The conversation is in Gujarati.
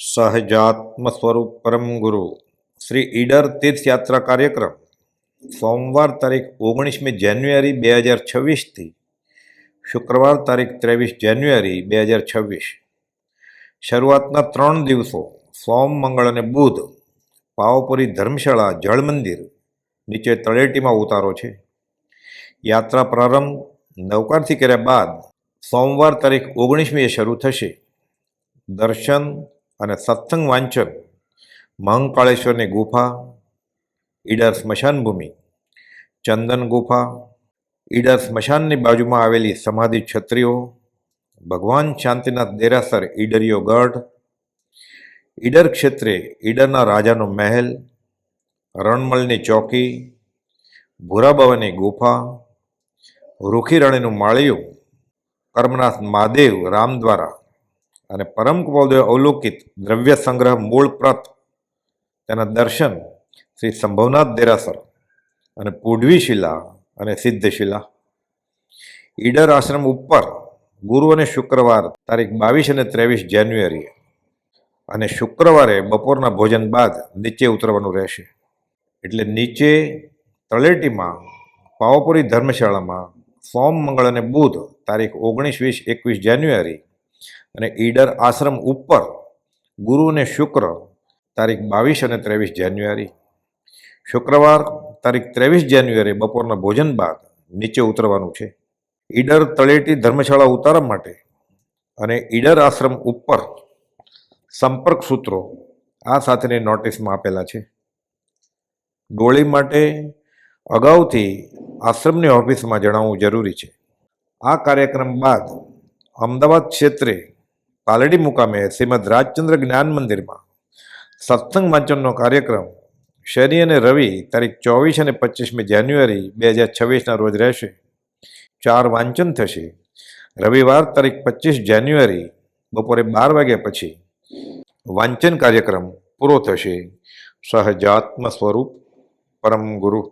સહજાત્મ સ્વરૂપ પરમ ગુરુ. શ્રી ઈડર તીર્થયાત્રા કાર્યક્રમ સોમવાર તારીખ ઓગણીસમી જાન્યુઆરી બે હજાર છવ્વીસથી શુક્રવાર તારીખ ત્રેવીસ જાન્યુઆરી બે હજાર છવ્વીસ. શરૂઆતના ત્રણ દિવસો સોમ, મંગળ અને બુધ પાવપુરી ધર્મશાળા, જળ મંદિર નીચે તળેટીમાં ઉતારો છે. યાત્રા પ્રારંભ નવકારથી કર્યા બાદ સોમવાર તારીખ ઓગણીસમીએ શરૂ થશે. દર્શન અને સત્સંગ વાંચન, મહંકાળેશ્વરની ગુફા, ઈડર સ્મશાન ભૂમિ, ચંદન ગુફા, ઈડર સ્મશાનની બાજુમાં આવેલી સમાધિ છત્રીઓ, ભગવાન શાંતિનાથ દેરાસર ઈડરિયો ગઢ, ઈડર ક્ષેત્રે ઈડરના રાજાનો મહેલ, રણમલની ચોકી, ભૂરાબાવાની ગુફા રૂખીરાણીનું માળિયું કર્મનાથ મહાદેવ રામ દ્વારા અને પરમ કુપોદેવ અવલોકિત દ્રવ્ય સંગ્રહ મૂળ પ્રત તેના દર્શન શ્રી સંભવનાથ દેરાસર અને પૂઢવી શિલા અને સિદ્ધ શિલા ઈડર આશ્રમ ઉપર ગુરુ અને શુક્રવાર તારીખ બાવીસ અને ત્રેવીસ જાન્યુઆરી અને શુક્રવારે બપોરના ભોજન બાદ નીચે ઉતરવાનું રહેશે. એટલે નીચે તળેટીમાં પાવાપુરી ધર્મશાળામાં સોમ, મંગળ અને બુધ તારીખ ઓગણીસ, વીસ, એકવીસ જાન્યુઆરી અને ઈડર આશ્રમ ઉપર ગુરુ અને શુક્ર તારીખ બાવીસ અને ત્રેવીસ જાન્યુઆરી. શુક્રવાર તારીખ ત્રેવીસ જાન્યુઆરી બપોરના ભોજન બાદ નીચે ઉતરવાનું છે. ઈડર તળેટી ધર્મશાળા ઉતારવા માટે અને ઈડર આશ્રમ ઉપર સંપર્ક સૂત્રો આ સાથેની નોટિસમાં આપેલા છે. ગોળી માટે અગાઉથી આશ્રમની ઓફિસમાં જણાવવું જરૂરી છે. આ કાર્યક્રમ બાદ અમદાવાદ ક્ષેત્રે પાલડી મુકામે શ્રીમદ રાજચંદ્ર જ્ઞાન મંદિરમાં સત્સંગ વાંચનનો કાર્યક્રમ શનિ અને રવિ તારીખ ચોવીસ અને પચીસમી જાન્યુઆરી બે હજાર છવ્વીસના રોજ રહેશે. ચાર વાંચન થશે. રવિવાર તારીખ પચીસ જાન્યુઆરી બપોરે બાર વાગ્યા પછી વાંચન કાર્યક્રમ પૂરો થશે. સહજાત્મ સ્વરૂપ પરમ ગુરુ